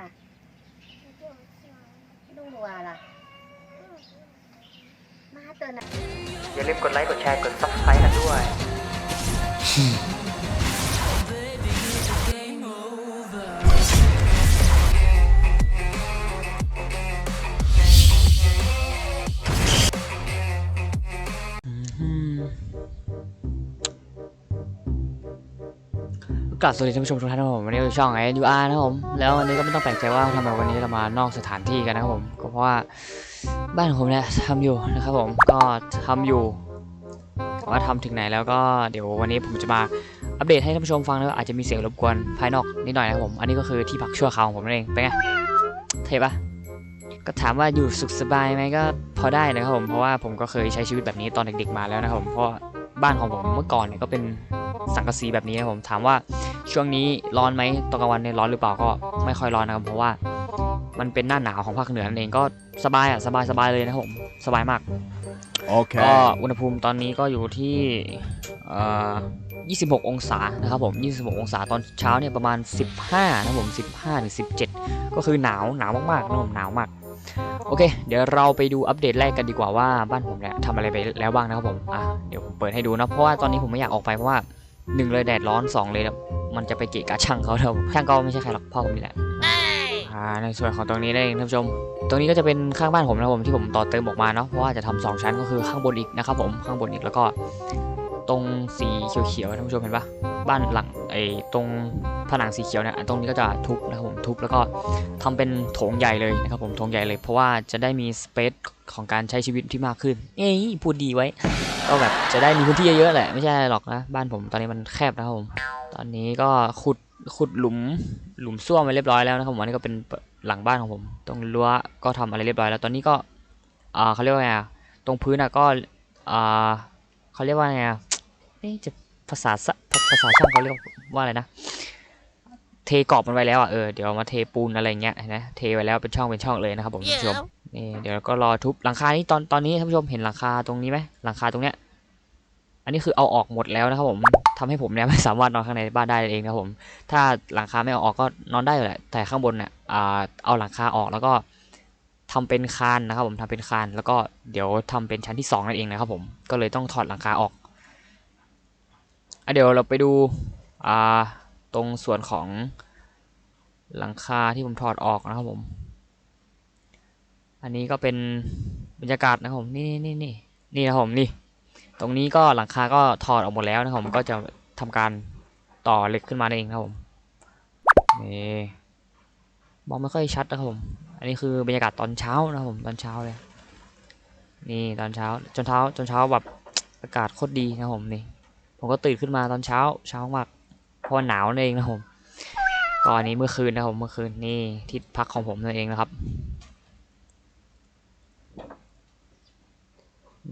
ล่ะดูหัวล่ะ มาเตือนอะอย่าลืมกดไลค์ กดแชร์ กด subscribe กันด้วย กลับสวัสดีท่านผู้ชมทุกท่านนะครับผมวันนี้อยู่ช่อง i u r นะครับผมแล้ววันนี้ก็ไม่ต้องแปลกใจว่าทำไมวันนี้เรามานอกสถานที่กันนะครับผมก็เพราะว่าบ้านของผมเนี่ยทำอยู่นะครับผมก็ทำอยู่แต่ว่าทำถึงไหนแล้วก็เดี๋ยววันนี้ผมจะมาอัปเดตให้ท่านผู้ชมฟังแล้วอาจจะมีเสียงรบกวนภายนอกนิดหน่อยนะครับผมอันนี้ก็คือที่พักชั่วคราวของผมนั่นเองเป็นไงเท่ปะก็ถามว่าอยู่สุขสบายไหมก็พอได้นะครับผมเพราะว่าผมก็เคยใช้ชีวิตแบบนี้ตอนเด็กๆมาแล้วนะครับผมเพราะบ้านของผมเมื่อก่อนเนี่ยก็เป็นสังกะสีแบบนี้นะผมถามว่า ช่วงนี้ร้อนไหมตอนกลางวันเนี่ยร้อนหรือเปล่าก็ไม่ค่อยร้อนนะครับเพราะว่ามันเป็นหน้าหนาวของภาคเหนือนั่นเองก็สบายอะสบายสบายเลยนะครับผมสบายมากก็ Okay. อุณหภูมิตอนนี้ก็อยู่ที่เอ่อ26 องศานะครับผม 26 องศาตอนเช้าเนี่ยประมาณ 15 นะครับผม 15ถึง17 ก็คือหนาวหนาวมากๆนะครับผมหนาวมาก โอเค เดี๋ยวเราไปดูอัปเดตแรกกันดีกว่าว่าบ้านผมเนี่ยทำอะไรไปแล้วบ้างนะครับผม อะเดี๋ยวผมเปิดให้ดูนะเพราะว่าตอนนี้ผมไม่อยากออกไปเพราะว่า หนึ่งเลยแดดร้อนสองเลยมันจะไปเกะกะช่างเขาแล้วช่างก็ไม่ใช่ใครหรอกพ่อผมนี่แหละอ่าในส่วนของตรงนี้ได้เองท่านผู้ชม ตรงนี้ก็จะเป็นข้างบ้านผมนะครับผมที่ผมต่อเติมออกมาเนาะเพราะว่าจะทำสองชั้นก็คือข้างบนอีกนะครับผมข้างบนอีกแล้วก็ ตรงสีเขียวๆท่านผู้ชมเห็นปะบ้านหลังไอ้ตรงผนังสีเขียวเนี่ยตรงนี้ก็จะทุบนะครับผมทุบแล้วก็ทำเป็นโถงใหญ่เลยนะครับผมโถงใหญ่เลย เพราะว่าจะได้มีสเปซของการใช้ชีวิตที่มากขึ้น เอ้ยพูดดีไว้ ก็แบบจะได้มีพื้นที่เยอะๆแหละไม่ใช่อะไรหรอกนะบ้านผมตอนนี้มันแคบนะครับผมตอนนี้ก็ขุดขุดหลุมหลุมซ่วมไปเรียบร้อยแล้วนะครับผมอันนี้ก็เป็นหลังบ้านของผม ตรงรั้วก็ทำอะไรเรียบร้อยแล้ว ตอนนี้ก็อ่าเขาเรียกว่าไงอะตรงพื้นอะก็อ่าเขาเรียกว่าไงอะเอ๊ะจะภาษาสะภาษาช่างเขาเรียกว่าอะไรนะเทกรอบมันไว้แล้วอะเออเดี๋ยวเอามาเทปูนอะไรเงี้ยเห็นไหมเทไว้แล้วเป็นช่องเป็นช่องเลยนะครับผมท่านผู้ชมนี่เดี๋ยวก็รอทุบหลังคานี่ตอนตอนนี้ท่านผู้ชมเห็นหลังคาตรงนี้ไหมหลังคาตรงเนี้ย อันนี้คือเอาออกหมดแล้วนะครับผมทำให้ผมเนี่ยไม่สามารถนอนข้างในบ้านได้เองนะครับผม ถ้าหลังคาไม่เอาออกก็นอนได้อยู่แหละ แต่ข้างบนเนี่ยเอาหลังคาออกแล้วก็ทำเป็นคานนะครับผมทำเป็นคานแล้วก็เดี๋ยวทำเป็นชั้นที่สองนั่นเองนะครับผม ก็เลยต้องถอดหลังคาออกอเดี๋ยวเราไปดูตรงส่วนของหลังคาที่ผมถอดออกนะครับผม อันนี้ก็เป็นบรรยากาศนะครับผม นี่นี่นี่นี่นะครับผมนี่ ตรงนี้ก็หลังคาก็ถอดออกหมดแล้วนะครับผมก็จะทำการต่อเหล็กขึ้นมาเองนะครับผมนี่มองไม่ค่อยชัดนะครับผม อันนี้คือบรรยากาศตอนเช้านะครับผมตอนเช้าเลยนี่ตอนเช้าจนเช้าจนเช้าแบบอากาศโคตรดีนะครับผมนี่ผมก็ตื่นขึ้นมาตอนเช้าเช้ามากเพราะหนาวนั่นเองนะครับผมก็อันนี้เมื่อคืนนะครับผมเมื่อคืนนี่ที่พักของผมนั่นเองนะครับ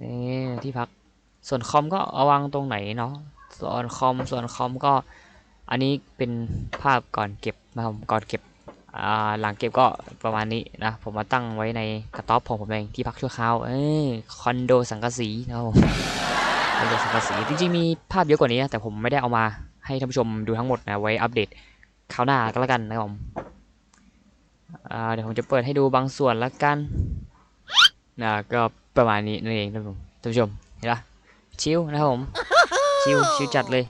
นี่ที่พัก ส่วนคอมก็เอาวางตรงไหนเนาะส่วนคอมส่วนคอมก็อันนี้เป็นภาพก่อนเก็บนะครับผมก่อนเก็บหลังเก็บก็ประมาณนี้นะผมมาตั้งไว้ในกระต๊อบของผมเองที่พักชั่วคราวเอ้ยคอนโดสังกะสีนะครับผมคอนโดสังกะสีจริงๆมีภาพเยอะกว่านี้นะแต่ผมไม่ได้เอามาให้ท่านผู้ชมดูทั้งหมดนะไว้อัปเดตคราวหน้าก็แล้วกันนะครับผมเดี๋ยวผมจะเปิดให้ดูบางส่วนละกันนะก็ประมาณนี้นั่นเองท่านผู้ชมท่านผู้ชมเห็นปะ ชิลนะครับผมชิลชิลจัดเลย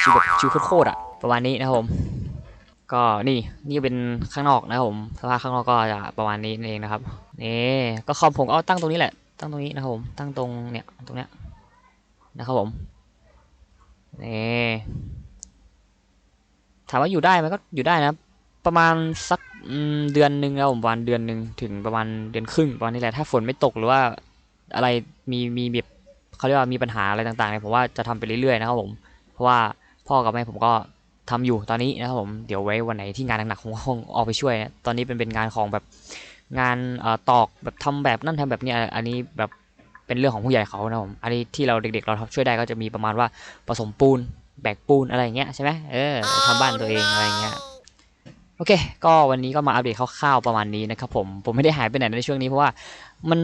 ชิลแบบชิลโคตรๆอะประมาณนี้นะครับผม ก็นี่นี่เป็นข้างนอกนะครับผมสภาพข้างนอกก็จะประมาณนี้นั่นเองนะครับนี่ก็คอมผมเอาตั้งตรงนี้แหละ ตั้งตรงนี้นะครับผมตั้งตรงเนี่ยตรงเนี้ยนะครับผมนี่ถามว่าอยู่ได้ไหมก็อยู่ได้นะประมาณสักอืมเดือนหนึ่งแล้วผมประมาณเดือนหนึ่งถึงประมาณเดือนครึ่งประมาณนี้แหละถ้าฝนไม่ตกหรือว่าอะไรมีมีแบบ เขาเรียกว่ามีปัญหาอะไรต่างๆเนี่ยผมว่าจะทำไปเรื่อยๆนะครับผมเพราะว่าพ่อกับแม่ผมก็ทำอยู่ตอนนี้นะครับผมเดี๋ยวไว้วันไหนที่งานหนักๆผมก็คงออกไปช่วยนะตอนนี้เป็นเป็นงานของแบบงานอตอกแบบทำแบบนั่นทำแบบนี้อันนี้แบบเป็นเรื่องของผู้ใหญ่เขานะครับผมอันนี้ที่เราเด็กๆ เราช่วยได้ก็จะมีประมาณว่าผสมปูนแบกปูนอะไรอย่างเงี้ยใช่ไหมเออทำบ้านตัวเองอะไรอย่างเงี้ยโอเค ก็วันนี้ก็มาอัปเดตคร่าวๆประมาณนี้นะครับผมผมไม่ได้หายไปไหนในช่วงนี้เพราะว่ามัน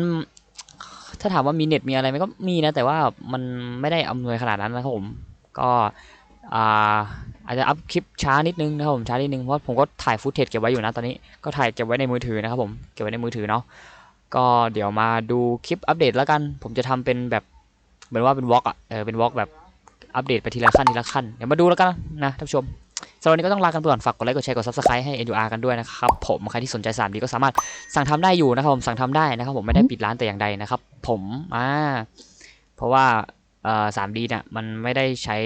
ถ้าถามว่ามีเน็ตมีอะไรไหมก็มีนะแต่ว่ามันไม่ได้อำนวยขนาดนั้นนะครับผมก็อาอาจจะอัพคลิปช้านิดนึงนะครับผมช้านิดนึงเพราะผมก็ถ่ายฟุตเทจเก็บไว้อยู่นะตอนนี้ก็ถ่ายเก็บไว้ในมือถือนะครับผมเก็บไว้ในมือถือเนาะก็เดี๋ยวมาดูคลิปอัปเดตแล้วกัน ผมจะทำเป็นแบบเหมือนว่าเป็นวอล์กอะเออเป็นวอล์กแบบอัปเดตไปทีละขั้นทีละขั้นเดี๋ยวมาดูแล้วกันนะท่านผู้ชม สำหรับวันนี้ก็ต้องลากันไปก่อนฝากกดไลค์กดแชร์กด subscribe ให้ NUR กันด้วยนะครับผมใครที่สนใจ 3D ก็สามารถสั่งทำได้อยู่นะครับผมสั่งทำได้นะครับผมไม่ได้ปิดร้านแต่อย่างใดนะครับ ผมอ่าเพราะว่าเอ่อ 3D เนี่ยมันไม่ได้ใช้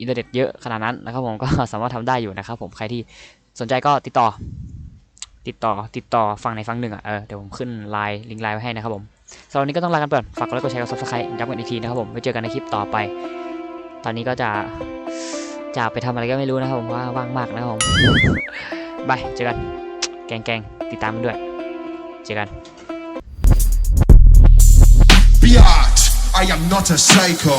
อินเทอร์เน็ตเยอะขนาดนั้นนะครับผมก็สามารถทำได้อยู่นะครับผมใครที่สนใจก็ติดต่อ ติดต่อติดต่อฝั่งไหนฝั่งหนึ่งอะเออเดี๋ยวผมขึ้นไลน์ลิงก์ไลน์ไว้ให้นะครับผมสำหรับวันนี้ก็ต้องลากันไปก่อนฝากกดไลค์กดแชร์กด subscribe ย้ำกันอีกทีนะครับผมไว้เจอกันในคลิปต่อไป ตอนนี้ก็จะ จะไปทำอะไรก็ไม่รู้นะครับผมว่าว่างมากนะครับผมบายเจอกัน แกงแกงติดตามด้วย เจอกัน Biatch, I am not a psycho.